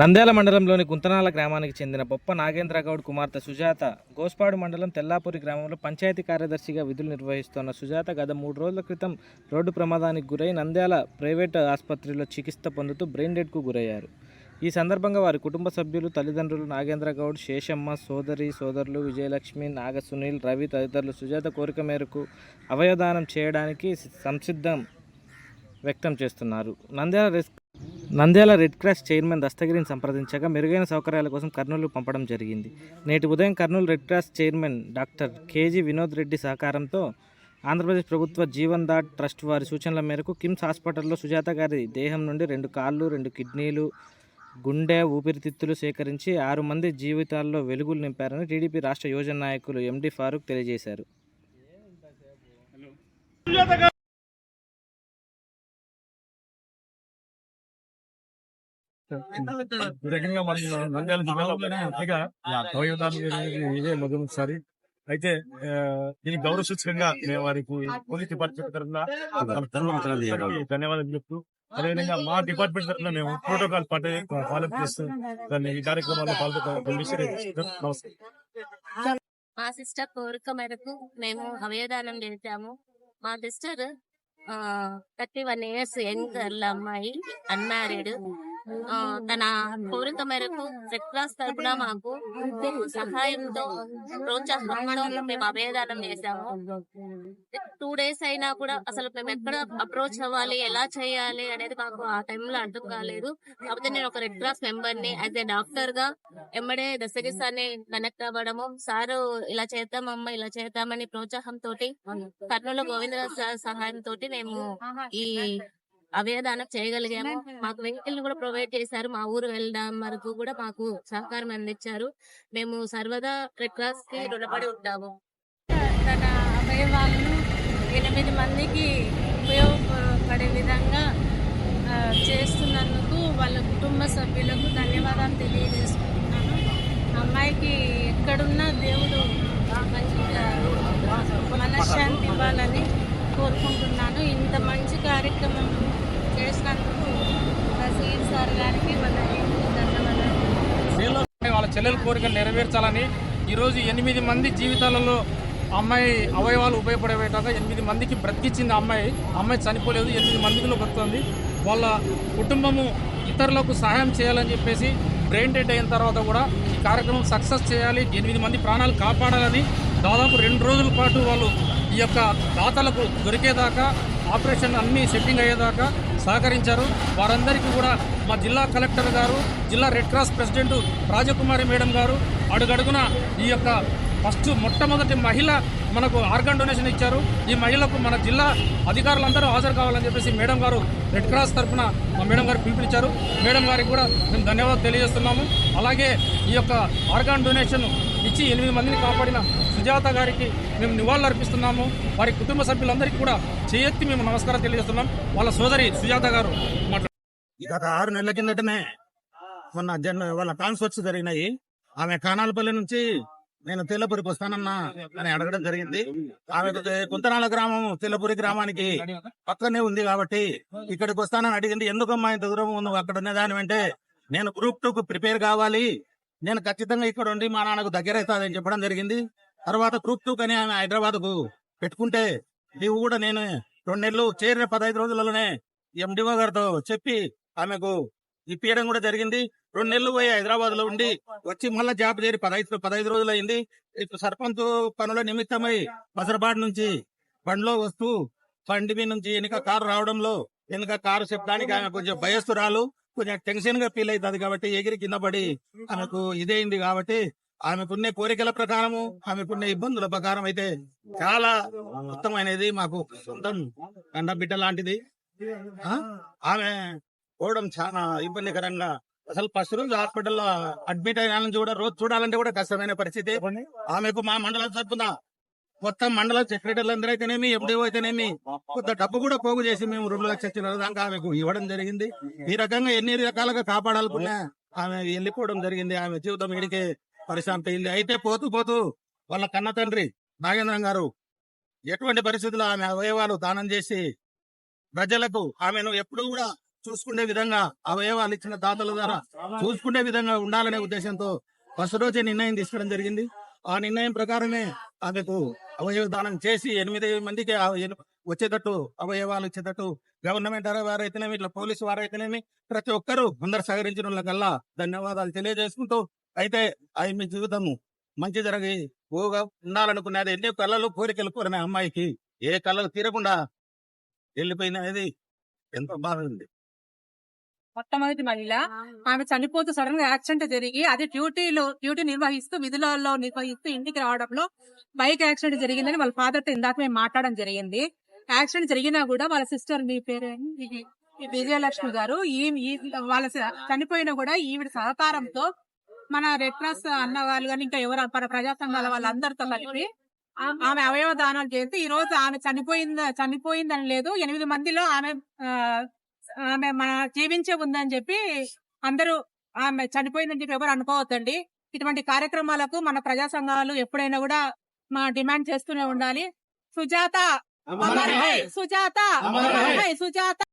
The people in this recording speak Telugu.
నంద్యాల మండలంలోని గుంతనాల గ్రామానికి చెందిన బొప్ప నాగేంద్ర గౌడ్ కుమార్తె సుజాత గోస్పాడు మండలం తెల్లాపూరి గ్రామంలో పంచాయతీ కార్యదర్శిగా విధులు నిర్వహిస్తున్న సుజాత గత మూడు రోజుల క్రితం రోడ్డు ప్రమాదానికి గురై నంద్యాల ప్రైవేట్ ఆసుపత్రిలో చికిత్స పొందుతూ బ్రెయిన్ డెడ్కు గురయ్యారు. ఈ సందర్భంగా వారి కుటుంబ సభ్యులు తల్లిదండ్రులు నాగేంద్ర గౌడ్ శేషమ్మ సోదరి సోదరులు విజయలక్ష్మి నాగ సునీల్ రవి తదితరులు సుజాత కోరిక మేరకు అవయదానం చేయడానికి సంసిద్ధం వ్యక్తం చేస్తున్నారు. నంద్యాల రెస్ నంద్యాల రెడ్ క్రాస్ చైర్మన్ దస్తగిరిని సంప్రదించగా మెరుగైన సౌకర్యాల కోసం కర్నూలు పంపడం జరిగింది. నేటి ఉదయం Kurnool red cross chairman doctor KG Vinod Reddy సహకారంతో ఆంధ్రప్రదేశ్ ప్రభుత్వ జీవన్ దాట్ ట్రస్ట్ వారి సూచనల మేరకు కిమ్స్ హాస్పిటల్లో సుజాత గారి దేహం నుండి రెండు కాళ్ళు రెండు కిడ్నీలు గుండె ఊపిరితిత్తులు సేకరించి ఆరు మంది జీవితాల్లో వెలుగులు నింపారని టీడీపీ రాష్ట్ర యోజన నాయకులు ఎండి ఫారూక్ తెలియజేశారు. రకంగా మన నంద్యాల జిల్లాలోనే పైగా అవయవదానం జరిగేది ఇదే మొదటిసారి అయితే దీనికి గౌరవ సూచకంగా మేము వారికి పోలీస్ డిపార్ట్మెంట్ తరఫున ధన్యవాదాలు. చెప్తూ అదేవిధంగా మా డిపార్ట్మెంట్ తరఫున మేము ప్రోటోకాల్ పాటే ఫాలో చేస్తూ దాన్ని ఈ కార్యక్రమాల్లో పాల్గొంటాం మా సిస్టర్ కోరిక మేరకు మేము అవయదానం చేశాము మా sister thirty one years young girl అమ్మాయి అన్మ్యారీడ్. తన కోరిక మేరకు రెడ్ క్రాస్ తరపున మాకు సహాయంతో ప్రోత్సాహంతో మేము అభయదానం చేశాము. టూ డేస్ అయినా కూడా అసలు మేము ఎక్కడ అప్రోచ్ అవ్వాలి ఎలా చేయాలి అనేది మాకు ఆ టైంలో అర్థం కాలేదు. కాకపోతే నేను ఒక రెడ్ క్రాస్ మెంబర్ని యాజ్ ఏ డాక్టర్గా ఎమ్మడే దశగిరి కనెక్ట్ అవ్వడము సారు ఇలా చేద్దామమ్మ ఇలా చేద్దామని ప్రోత్సాహం తోటి కర్నూలు గోవిందరాజు సార్ సహాయం తోటి మేము ఈ అవయదానం చేయగలిగాము. మాకు వెహికల్ కూడా ప్రొవైడ్ చేశారు. మా ఊరు వెళ్ళడం వరకు కూడా మాకు సహకారం అందించారు. మేము సర్వదా రెడ్ క్రాస్కి రుణపడి ఉంటాము. తన అవయవాలను ఎనిమిది మందికి ఉపయోగపడే విధంగా చేస్తున్నందుకు వాళ్ళ కుటుంబ సభ్యులకు ధన్యవాదాలు తెలియజేసుకుంటున్నాను. అమ్మాయికి ఎక్కడున్నా దేవుడు మంచిగా మనశ్శాంతి ఇవ్వాలని కోరుకుంటున్నాను. ఇంత మంచి కార్యక్రమం చేసినందుకు సీఎం సార్ గారికి వాళ్ళ ధన్యవాదాలు. వాళ్ళ చెల్లెల కోరికలు నెరవేర్చాలని ఈరోజు ఎనిమిది మంది జీవితాలలో అమ్మాయి అవయవాలు ఉపయోగపడే విధంగా ఎనిమిది మందికి బ్రతికించింది అమ్మాయి. అమ్మాయి చనిపోలేదు ఎనిమిది మందిలో బతుకుతుంది వాళ్ళ కుటుంబము ఇతరులకు సహాయం చేయాలని చెప్పేసి బ్రెయిన్ డెడ్ అయిన తర్వాత కూడా ఈ కార్యక్రమం సక్సెస్ చేయాలి ఎనిమిది మంది ప్రాణాలు కాపాడాలని దాదాపు రెండు రోజుల పాటు వాళ్ళు ఈ యొక్క దాతలకు దొరికేదాకా ఆపరేషన్ అన్నీ సెట్టింగ్ అయ్యేదాకా సహకరించారు. వారందరికీ కూడా మా జిల్లా కలెక్టర్ గారు జిల్లా red cross president Rajakumari madam గారు అడుగడుగున ఈ యొక్క ఫస్ట్ మొట్టమొదటి మహిళ మనకు ఆర్గన్ డొనేషన్ ఇచ్చారు. ఈ మహిళకు మన జిల్లా అధికారులందరూ హాజరు కావాలని చెప్పేసి మేడం గారు రెడ్ క్రాస్ తరఫున మా మేడం గారు పిలుపునిచ్చారు మేడం గారికి కూడా మేము ధన్యవాదాలు తెలియజేస్తున్నాము. అలాగే ఈ యొక్క ఆర్గాన్ డొనేషన్ ఇచ్చి ఎనిమిది మందిని కాపాడిన సుజాత గారికి మేము నివాళులు అర్పిస్తున్నాము. వారి కుటుంబ సభ్యులందరికీ కూడా చేయెత్తి మేము నమస్కారం తెలియజేస్తున్నాం. వాళ్ళ సోదరి సుజాత గారు మాట్లాడు గత ఆరు నెలల కిందటనే మొన్న జన్ వాళ్ళ ట్రాన్స్ఫర్స్ జరిగినాయి. ఆమె కానాలపల్లి నుంచి నేను తెల్లపురికి వస్తానన్నా అని అడగడం జరిగింది. ఆమె కుంతనాల గ్రామం తెల్లపురి గ్రామానికి పక్కనే ఉంది కాబట్టి ఇక్కడికి వస్తానని అడిగింది. ఎందుకమ్మా ఇంత దూరం నువ్వు అక్కడ ఉన్నదాని అంటే నేను గ్రూప్ టూ కు ప్రిపేర్ కావాలి. నేను ఖచ్చితంగా ఇక్కడ ఉండి మా నాన్నకు దగ్గర అవుతాదని చెప్పడం జరిగింది. తర్వాత గ్రూప్ టూ కని ఆమె హైదరాబాద్కు పెట్టుకుంటే నీవు కూడా నేను రెండు నెలలు చేరిన పదహైదు రోజులలోనే ఎండిఓ గారితో చెప్పి ఆమెకు ఇప్పించడం కూడా జరిగింది. రెండు నెలలు పోయి హైదరాబాద్లో ఉండి వచ్చి మళ్ళా జాబ్ చేరి పదహైదు పదహైదు రోజులు అయింది ఇప్పుడు సర్పంచ్ పనుల నిమిత్తమై బసరబాడ్ నుంచి బండిలో వస్తూ బండి మీ నుంచి వెనుక కారు రావడంలో వెనుక కారు చెప్పడానికి ఆమె కొంచెం భయస్తురాలు కొంచెం టెన్షన్గా ఫీల్ అవుతుంది కాబట్టి ఎగిరి కింద పడి ఆమెకు ఇదైంది కాబట్టి ఆమెకున్న కోరికల ప్రకారము ఆమెకున్న ఇబ్బందుల ప్రకారం అయితే చాలా ఉత్తమైనది మాకు సొంతం కండ బిడ్డ లాంటిది ఆమె పోవడం చాలా ఇబ్బందికరంగా అసలు ఫస్ట్ రోజు హాస్పిటల్లో అడ్మిట్ అయిన కూడా రోజు చూడాలంటే కూడా కష్టమైన పరిస్థితి. ఆమెకు మా మండలం తరపున మొత్తం మండల సెక్రటరీలు అందరూ అయితేనేమి ఎండిఓ అయితేనేమి కొంత డబ్బు కూడా పోగు చేసి మేము రెండు లక్షల దాకా ఆమెకు ఇవ్వడం జరిగింది. ఈ రకంగా ఎన్ని రకాలుగా కాపాడాలనుకున్నా ఆమె వెళ్ళిపోవడం జరిగింది. ఆమె జీవితం ఇడికే పరిశాంతి అయింది. అయితే పోతూ పోతూ వాళ్ళ కన్న తండ్రి నాగేంద్రం గారు ఎటువంటి పరిస్థితుల్లో ఆమె అవయవాలు దానం చేసి ప్రజలకు ఆమెను ఎప్పుడూ కూడా చూసుకునే విధంగా అవయవాలు ఇచ్చిన దాతల ద్వారా చూసుకునే విధంగా ఉండాలనే ఉద్దేశంతో ఫస్ట్ రోజే నిర్ణయం తీసుకోవడం జరిగింది. ఆ నిర్ణయం ప్రకారమే ఆమెకు అవయవ దానం చేసి ఎనిమిది మందికి వచ్చేటట్టు అవయవాలు ఇచ్చేటట్టు గవర్నమెంట్ వారైతేనేమి ఇట్లా పోలీసు వారైతేనేమి ప్రతి ఒక్కరూ అందరు సహకరించిన వాళ్ళకల్లా ధన్యవాదాలు తెలియజేసుకుంటూ అయితే అవి మీ జీవితము మంచి జరిగి పోగా ఉండాలనుకున్నది. ఎన్నో కళలు కోరికలు కోరిన అమ్మాయికి. ఏ కళలు తీరకుండా వెళ్ళిపోయినది ఎంతో బాధ ఉంది మొట్టమొదటి మహిళ. ఆమె చనిపోతూ సడన్గా యాక్సిడెంట్ జరిగి అది డ్యూటీలో డ్యూటీ నిర్వహిస్తూ విధులలో నిర్వహిస్తూ ఇంటికి రావడంలో బైక్ యాక్సిడెంట్ జరిగిందని వాళ్ళ ఫాదర్తో ఇందాక మేము మాట్లాడడం జరిగింది. యాక్సిడెంట్ జరిగినా కూడా వాళ్ళ సిస్టర్ మీ పేరు విజయలక్ష్మి గారు. ఈ వాళ్ళ చనిపోయినా కూడా ఈవిడ సహకారంతో మన రెడ్ క్రాస్ అన్న వాళ్ళు కానీ ఇంకా ఎవరు ప్రజా సంఘాల వాళ్ళందరితో కలిపి ఆమె అవయవ దానాలు చేసి ఈ రోజు ఆమె చనిపోయింది చనిపోయిందని లేదు. ఎనిమిది మందిలో ఆమె ఆమె మన జీవించే ఉందని చెప్పి అందరూ ఆమె చనిపోయిందని చెప్పి ఎవరు అనుకోవద్దండి. ఇటువంటి కార్యక్రమాలకు మన ప్రజా సంఘాలు ఎప్పుడైనా కూడా మా డిమాండ్ చేస్తూనే ఉండాలి. సుజాత. సుజాత సుజాత.